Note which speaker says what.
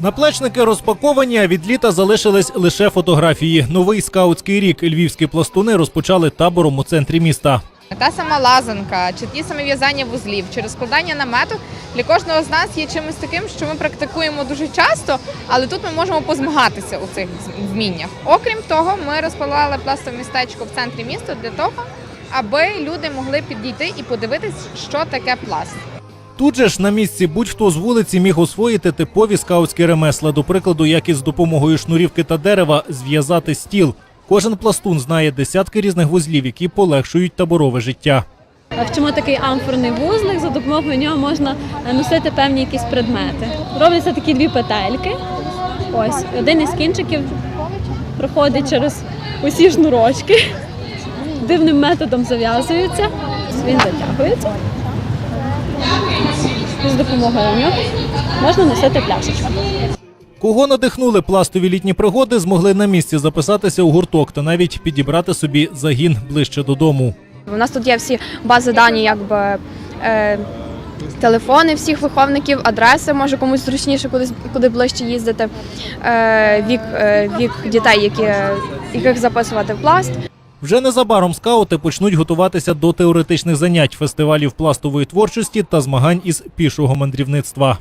Speaker 1: Наплечники розпаковані, а від літа залишились лише фотографії. Новий скаутський рік львівські пластуни розпочали табором у центрі міста.
Speaker 2: Та сама лазанка, чи ті самі в'язання вузлів, чи розкладання намету для кожного з нас є чимось таким, що ми практикуємо дуже часто, але тут ми можемо позмагатися у цих вміннях. Окрім того, ми розпалали пластове містечко в центрі міста для того, аби люди могли підійти і подивитись, що таке пласт.
Speaker 1: Тут же ж на місці будь-хто з вулиці міг освоїти типові скаутські ремесла, до прикладу, як із допомогою шнурівки та дерева зв'язати стіл. Кожен пластун знає десятки різних вузлів, які полегшують таборове життя.
Speaker 3: Вчимо такий амфорний вузлик, за допомогою нього можна е, носити певні якісь предмети. Робляться такі дві петельки. Ось один із кінчиків проходить через усі шнурочки. Дивним методом зав'язується. Він затягується. З допомогою нього можна носити пляшечку.
Speaker 1: Кого надихнули пластові літні пригоди, змогли на місці записатися у гурток та навіть підібрати собі загін ближче додому.
Speaker 4: У нас тут є всі бази дані, якби е, телефони всіх виховників, адреси, може комусь зручніше кудись куди ближче їздити, е, вік, е, вік дітей, які, яких записувати в пласт.
Speaker 1: Вже незабаром скаути почнуть готуватися до теоретичних занять, фестивалів пластової творчості та змагань із пішого мандрівництва.